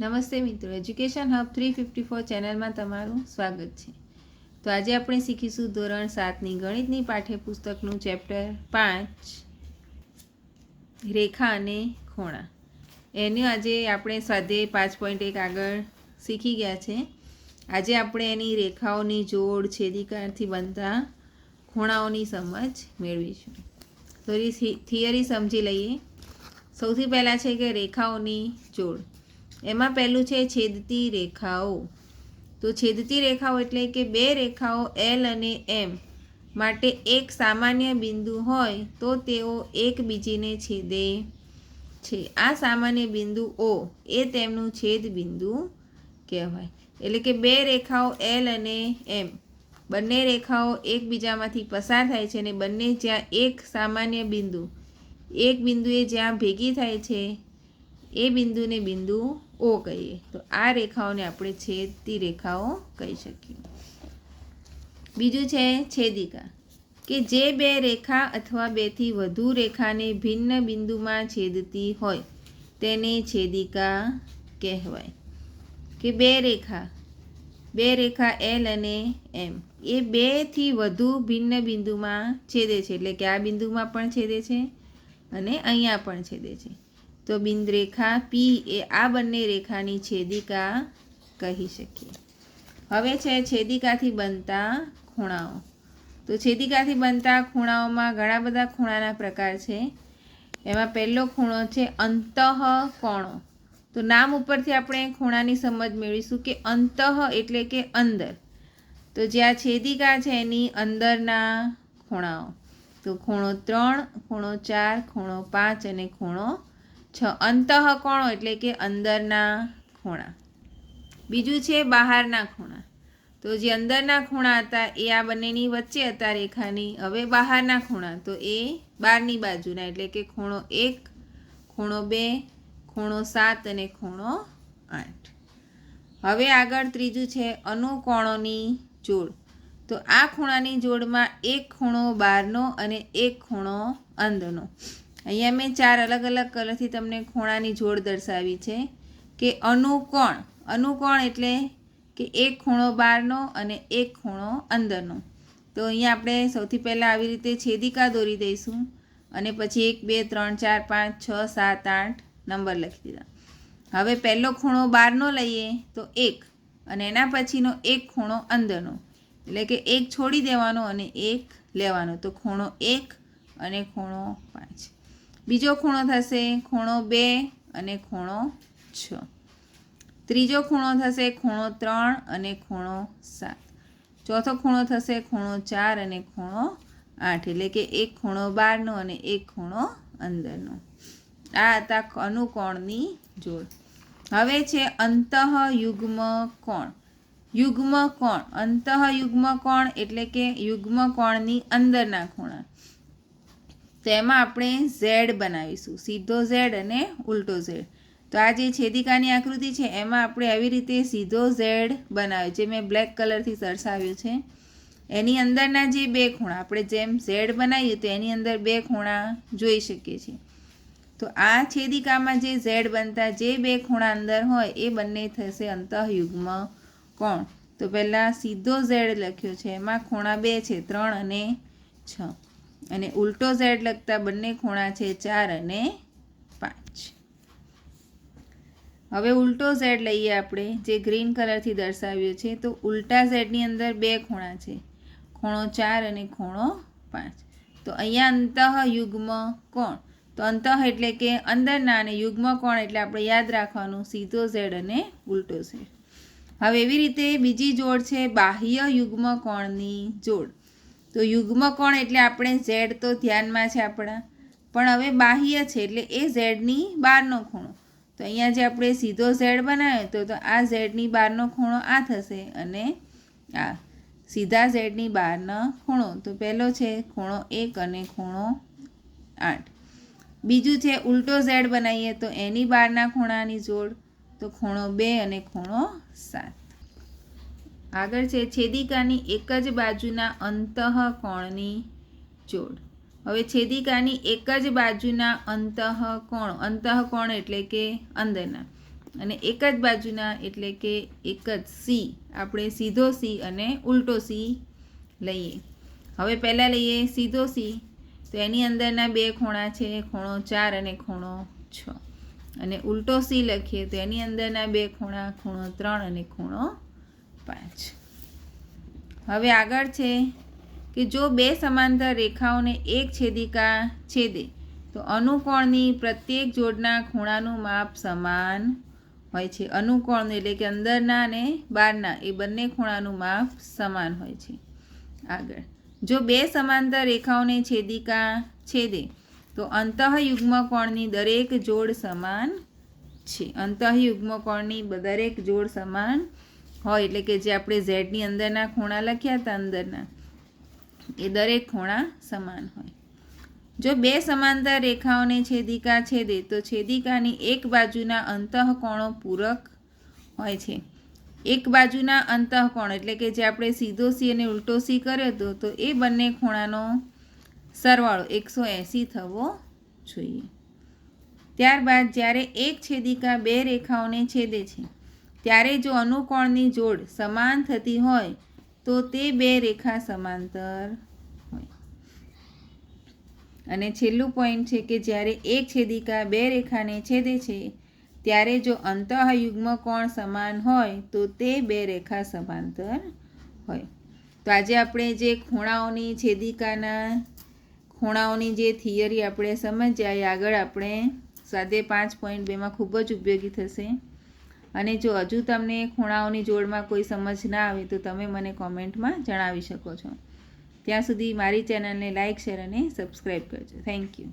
નમસ્તે મિત્રો education hub three fifty four ચેનલમાં તમારું સ્વાગત છે. તો આજે આપણે શીખીશું ધોરણ સાતની ગણિતની પાઠ્યપુસ્તકનું ચેપ્ટર પાંચ, રેખા અને ખૂણા. એનું આજે આપણે સ્વાધ્યાય પાંચ પોઈન્ટ એક આગળ શીખી ગયા છે. આજે આપણે એની રેખાઓની જોડ છેદિકાથી બનતા ખૂણાઓની સમજ મેળવીશું. તો થિયરી સમજી લઈએ. સૌથી પહેલાં છે કે રેખાઓની જોડ. એમાં પહેલું છે છેદતી રેખાઓ. તો છેદતી રેખાઓ એટલે કે બે રેખાઓ એલ અને એમ માટે એક સામાન્ય બિંદુ હોય તો તેઓ એકબીજીને છેદે છે. આ સામાન્ય બિંદુ ઓ એ તેમનું છેદ બિંદુ કહેવાય. એટલે કે બે રેખાઓ એલ અને એમ બંને રેખાઓ એકબીજામાંથી પસાર થાય છે અને બંને જ્યાં એક સામાન્ય બિંદુ, એક બિંદુએ જ્યાં ભેગી થાય છે એ બિંદુને બિંદુ ઓ કહીએ. તો આ રેખાઓને આપણે છેદતી રેખાઓ કહી શકીએ. બીજું છે છેદિકા, કે જે બે રેખા અથવા બેથી વધુ રેખાને ભિન્ન બિંદુમાં છેદતી હોય, તેને છેદિકા કહેવાય. કે બે રેખા બે રેખા એલ અને એમ એ બેથી વધુ ભિન્ન બિંદુમાં છેદે છે. એટલે કે આ બિંદુમાં પણ છેદે છે અને અહીંયા પણ છેદે છે. તો બિંદ રેખા પી એ આ બંને રેખાની છેદિકા કહી શકીએ. હવે છે છેદિકાથી બનતા ખૂણાઓ. તો છેદિકાથી બનતા ખૂણાઓમાં ઘણા બધા ખૂણાના પ્રકાર છે. એમાં પહેલો ખૂણો છે અંતઃ કોણો. તો નામ ઉપરથી આપણે ખૂણાની સમજ મેળવીશું કે અંતઃ એટલે કે અંદર. તો જ્યાં છેદિકા છે એની અંદરના ખૂણાઓ. તો ખૂણો ત્રણ, ખૂણો ચાર, ખૂણો પાંચ અને ખૂણો છ. અંતઃ કોણો એટલે કે અંદરના ખૂણા. બીજું છે બહારના ખૂણા. તો જે અંદરના ખૂણા હતા એ આ બંનેની વચ્ચે હતા રેખાની. હવે બહારના ખૂણા. તો એ બહારની બાજુના એટલે કે ખૂણો એક, ખૂણો બે, ખૂણો સાત અને ખૂણો આઠ. હવે આગળ ત્રીજું છે અનુકોણોની જોડ. તો આ ખૂણાની જોડમાં એક ખૂણો બહારનો અને એક ખૂણો અંદરનો. અહીંયા મેં ચાર અલગ અલગ કલરથી તમને ખૂણાની જોડ દર્શાવી છે કે અનુકોણ અનુકોણ એટલે કે એક ખૂણો બહારનો અને એક ખૂણો અંદરનો. તો અહીંયા આપણે સૌથી પહેલાં આવી રીતે છેદિકા દોરી દઈશું અને પછી એક, બે, ત્રણ, ચાર, પાંચ, છ, સાત, આઠ નંબર લખી દીધા. હવે પહેલો ખૂણો બહારનો લઈએ તો એક અને એના પછીનો એક ખૂણો અંદરનો. એટલે કે એક છોડી દેવાનો અને એક લેવાનો. તો ખૂણો એક અને ખૂણો પાંચ. બીજો ખૂણો થશે ખૂણો બે અને ખૂણો છ. ત્રીજો ખૂણો થશે ખૂણો ત્રણ અને ખૂણો સાત. ચોથો ખૂણો થશે ખૂણો ચાર અને ખૂણો આઠ. એટલે કે એક ખૂણો બહારનો અને એક ખૂણો અંદરનો. આ હતા અનુકોણની જોડ. હવે છે અંતઃ યુગ્મ કોણ યુગ્મ કોણ અંતઃ યુગ્મ કોણ એટલે કે યુગ્મ કોણની અંદરના ખૂણા. તો એમાં આપણે ઝેડ બનાવીશું. સીધો ઝેડ અને ઉલટો ઝેડ. તો આ જે છેદિકાની આકૃતિ છે, એમાં આપણે આવી રીતે સીધો ઝેડ બનાવ્યો, જે મેં બ્લેક કલરથી દર્શાવ્યું છે. એની અંદરના જે બે ખૂણા, આપણે જેમ ઝેડ બનાવીએ તો એની અંદર બે ખૂણા જોઈ શકીએ છીએ. તો આ છેદિકામાં જે ઝેડ બનતા જે બે ખૂણા અંદર હોય, એ બંને થશે અંતઃયુગ્મ કોણ? તો પહેલાં સીધો ઝેડ લખ્યો છે, એમાં ખૂણા બે છે, ત્રણ અને છ. અને ઉલટો ઝેડ લગતા બંને ખૂણા છે ચાર અને પાંચ. હવે ઉલટો ઝેડ લઈએ આપણે, જે ગ્રીન કલરથી દર્શાવ્યો છે, તો ઉલટા ઝેડની અંદર બે ખૂણા છે. ખૂણો ચાર અને ખૂણો પાંચ. તો અહીંયા અંતઃ યુગ્મ કોણ? તો અંતઃ એટલે કે અંદરના અને યુગ્મ કોણ એટલે આપણે યાદ રાખવાનું, સીધો ઝેડ અને ઉલટો ઝેડ. હવે એવી રીતે બીજી જોડ છે બાહ્ય યુગ્મ કોણની જોડ. તો યુગ્મ કોણ એટલે આપણે ઝેડ તો ધ્યાનમાં છે આપણા. પણ હવે બાહ્ય છે એટલે એ ઝેડની બહારનો ખૂણો. તો અહીંયા જે આપણે સીધો ઝેડ બનાવ્યો તો આ ઝેડની બહારનો ખૂણો આ થશે અને આ સીધા ઝેડની બહારનો ખૂણો. તો પહેલો છે ખૂણો એક અને ખૂણો આઠ. બીજું છે ઉલટો ઝેડ બનાવીએ તો એની બહારના ખૂણાની જોડ. તો ખૂણો બે અને ખૂણો સાત. આગળ છે, છેદિકાની એક જ બાજુના અંતઃ કોણની જોડ. હવે છેદિકાની એક જ બાજુના અંતઃ કોણ અંતઃ કોણ એટલે કે અંદરના. અને એક જ બાજુના એટલે કે એક જ સી. આપણે સીધો સી અને ઉલટો સી લઈએ. હવે પહેલાં લઈએ સીધો સી. તો એની અંદરના બે ખૂણા છે, ખૂણો ચાર અને ખૂણો છ. અને ઉલટો સી લખીએ તો એની અંદરના બે ખૂણા, ખૂણો ત્રણ અને ખૂણો પાંચ. હવે આગળ છે કે જો બે સમાંતર રેખાઓને એક છેદિકા છેદે, તો અનુકોણની પ્રત્યેક જોડના ખૂણાનું માપ સમાન હોય છે. અનુકોણનું એટલે કે અંદરના અને બહારના, એ બંને ખૂણાનું માપ સમાન હોય છે. આગળ. જો બે સમાંતર રેખાઓને છેદિકા છેદે, તો અંતઃયુગ્મ કોણની દરેક જોડ સમાન છે. અંતઃયુગ્મ કોણની દરેક જોડ સમાન હોય એટલે કે જે આપણે ઝેડની અંદરના ખૂણા લખ્યા હતા અંદરના, એ દરેક ખૂણા સમાન હોય. જો બે સમાંતર રેખાઓને છેદિકા છેદે, તો છેદિકાની એક બાજુના અંતઃકોણો પૂરક હોય છે. એક બાજુના અંતઃકોણ એટલે કે જે આપણે સીધો સી અને ઉલટો સી કર્યો હતો તો એ બંને ખૂણાનો સરવાળો એકસો એંસી થવો જોઈએ. ત્યારબાદ જ્યારે એક છેદિકા બે રેખાઓને છેદે છે ત્યારે જો અનુકોણની જોડ સમાન થતી હોય, તો તે બે રેખા સમાંતર હોય. અને છેલ્લું પોઈન્ટ છે કે જ્યારે એક છેદિકા બે રેખાને છેદે છે, ત્યારે જો અંતઃયુગ્મ કોણ સમાન હોય, તો તે બે રેખા સમાંતર હોય. તો આજે આપણે જે ખૂણાઓની છેદિકાના, ખૂણાઓની જે થિયરી આપણે સમજ્યા, એ આગળ આપણે સાદે પાંચ પોઈન્ટ બેમાં ખૂબ જ ઉપયોગી થશે. અને જો હજુ તમને ખૂણાઓની જોડમાં કોઈ સમજ ના આવે તો તમે મને કોમેન્ટમાં જણાવી શકો છો. ત્યાં સુધી મારી ચેનલને લાઇક શેર અને સબસ્ક્રાઈબ કરજો. Thank you